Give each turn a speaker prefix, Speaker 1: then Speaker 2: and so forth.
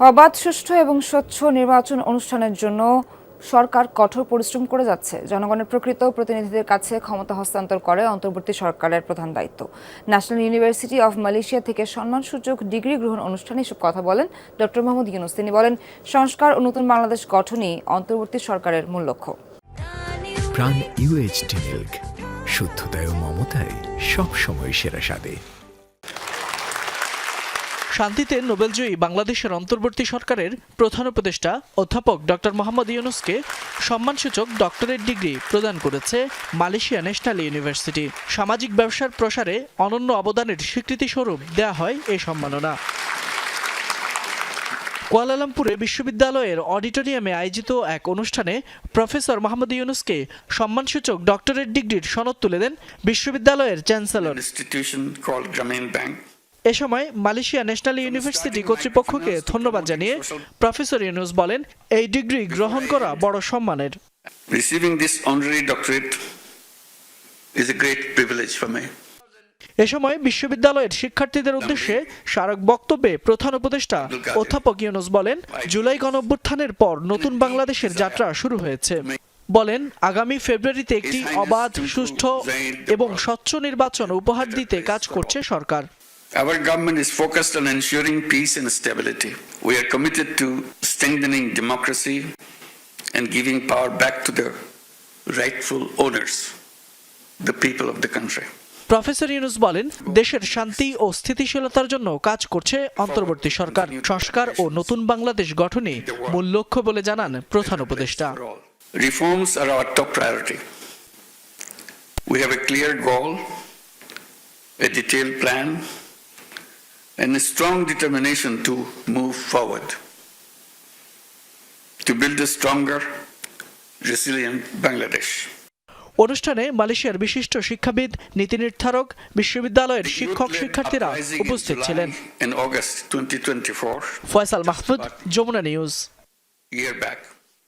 Speaker 1: অবাধ, সুষ্ঠু এবং স্বচ্ছ নির্বাচন অনুষ্ঠানের জন্য সরকার কঠোর পরিশ্রম করে যাচ্ছে। জনগণের প্রকৃত প্রতিনিধিদের কাছে ক্ষমতা হস্তান্তর করে অন্তর্বর্তী সরকারের প্রধান দায়িত্ব। ন্যাশনাল ইউনিভার্সিটি অফ মালয়েশিয়া থেকে সম্মানসূচক ডিগ্রি গ্রহণ অনুষ্ঠানে এসব কথা বলেন ডক্টর মোহাম্মদ ইউনুস। তিনি বলেন, সংস্কার ও নতুন বাংলাদেশ গঠনই অন্তর্বর্তী সরকারের মূল লক্ষ্য।
Speaker 2: প্রাণ মিল্ক শুদ্ধতায় ও মমতায় সবসময় সেরা স্বাদে।
Speaker 3: শান্তিতে নোবেলজয়ী বাংলাদেশের অন্তর্বর্তী সরকারের প্রধান উপদেষ্টা অধ্যাপক ডক্টর মোহাম্মদ ইউনুসকে সম্মানসূচক ডক্টরেট ডিগ্রি প্রদান করেছে মালয়েশিয়া ন্যাশনাল ইউনিভার্সিটি। সামাজিক ব্যবসার প্রসারে অনন্য অবদানের স্বীকৃতি স্বরূপ দেয়া হয় এই সম্মাননা। কুয়ালালামপুরে বিশ্ববিদ্যালয়ের অডিটোরিয়ামে আয়োজিত এক অনুষ্ঠানে প্রফেসর মোহাম্মদ ইউনুসকে সম্মানসূচক ডক্টরেট ডিগ্রির সনদ তুলে দেন বিশ্ববিদ্যালয়ের chancellor.
Speaker 4: Institution called Grameen Bank.
Speaker 3: এ সময় মালয়েশিয়া ন্যাশনাল ইউনিভার্সিটি কর্তৃপক্ষকে ধন্যবাদ জানিয়ে প্রফেসর ইউনুস বলেন এই ডিগ্রি গ্রহণ করা বড় সম্মানের।
Speaker 4: Receiving this honorary doctorate is a great privilege for me.
Speaker 3: এ সময় বিশ্ববিদ্যালয়ের শিক্ষার্থীদের উদ্দেশ্যে স্মারক বক্তব্যে প্রধান উপদেষ্টা অধ্যাপক ইউনুস বলেন জুলাই গণঅভ্যুত্থানের পর নতুন বাংলাদেশের যাত্রা শুরু হয়েছে। বলেন আগামী ফেব্রুয়ারিতে একটি অবাধ সুষ্ঠু এবং স্বচ্ছ নির্বাচন উপহার দিতে কাজ করছে সরকার।
Speaker 4: Our government is focused on ensuring peace and stability. We are committed to strengthening democracy and giving power back to the rightful owners, the people of the country.
Speaker 3: Professor Yunus বলেন দেশের শান্তি ও স্থিতিশীলতার জন্য কাজ করছে অন্তর্বর্তী সরকার সংস্কার ও নতুন বাংলাদেশ গঠনই মূল লক্ষ্য বলে জানান প্রধান উপদেষ্টা.
Speaker 4: Reforms are our top priority. We have a clear goal, a detailed plan, and a strong determination to move forward. To build a stronger, resilient Bangladesh.
Speaker 3: অনুষ্ঠানে মালয়েশিয়ার বিশিষ্ট শিক্ষাবিদ নীতি নির্ধারক বিশ্ববিদ্যালয়ের শিক্ষক শিক্ষার্থীরা উপস্থিত ছিলেন
Speaker 4: and August 2024,
Speaker 3: Faisal Mahmud Jamuna news
Speaker 4: year back.